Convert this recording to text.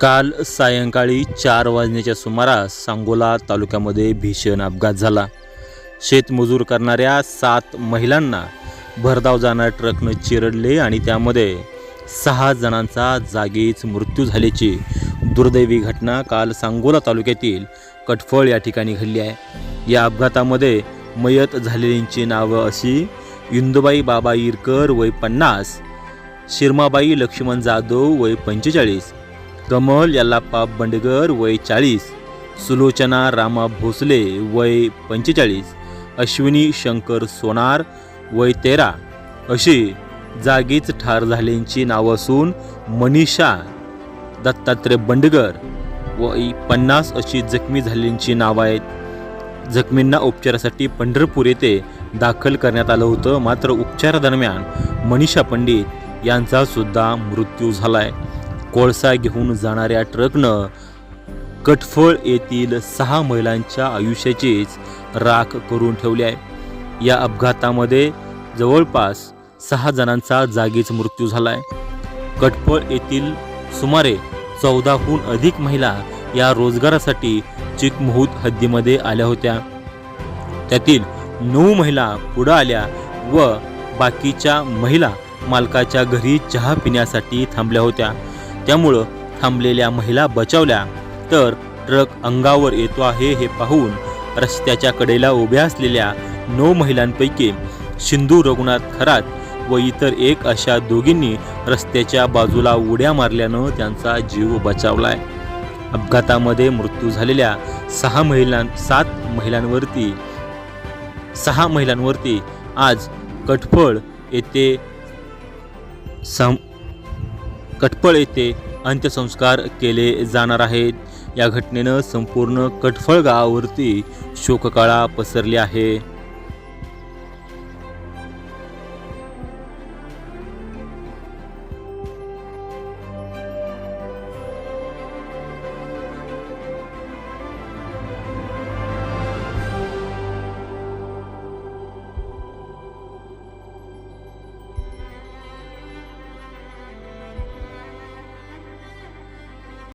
काल सायंकाळी चार वाजण्याच्या सुमारास सांगोला तालुक्यामध्ये भीषण अपघात झाला. शेतमजूर करणाऱ्या सात महिलांना भरधाव जाणाऱ्या ट्रकनं चिरडले आणि त्यामध्ये सहा जणांचा जागीच मृत्यू झाल्याची दुर्दैवी घटना काल सांगोला तालुक्यातील कटफळ या ठिकाणी घडली आहे. या अपघातामध्ये मयत झालेल्यांची नावं अशी इंदुबाई बाबा इरकर वय पन्नास शिरमाबाई लक्ष्मण जाधव वय पंचेचाळीस कमल याल्लाप्पा बंडगर वय चाळीस सुलोचना रामा भोसले वय पंचेचाळीस अश्विनी शंकर सोनार वय तेरा अशी जागीच ठार झालेंची नावं असून मनीषा दत्तात्रय बंडगर वय पन्नास अशी जखमी झालेल्यांची नावं आहेत. जखमींना उपचारासाठी पंढरपूर येथे दाखल करण्यात आलं होतं. मात्र उपचारादरम्यान मनीषा पंडित यांचा सुद्धा मृत्यू आहे कोळसा घेऊन जाणाऱ्या ट्रकनं कटफळ येथील सहा महिलांच्या आयुष्याचीच राख करून ठेवली आहे. या अपघातामध्ये जवळपास सहा जणांचा जागीच मृत्यू झाला आहे. कटफळ येथील सुमारे चौदाहून अधिक महिला या रोजगारासाठी चिकमहूत हद्दीमध्ये आल्या होत्या. त्यातील नऊ महिला पुढं आल्या व बाकीच्या महिला मालकाच्या घरी चहा पिण्यासाठी थांबल्या होत्या. त्यामुळं थांबलेल्या महिला बचावल्या. तर ट्रक अंगावर येतो आहे हे पाहून रस्त्याच्या कडेला उभ्या असलेल्या नऊ महिलांपैकी सिंधू रघुनाथ खरात व इतर एक अशा दोघींनी रस्त्याच्या बाजूला उड्या मारल्यानं त्यांचा जीव बचावलाय. अपघातामध्ये मृत्यू झालेल्या सहा महिलां सात महिलांवरती सहा महिलांवरती आज कठफळ येथे सम कटफळ येथे अंत्यसंस्कार केले जाणार आहेत. या घटनेनं संपूर्ण कटफळ गावावरती शोककळा पसरली आहे.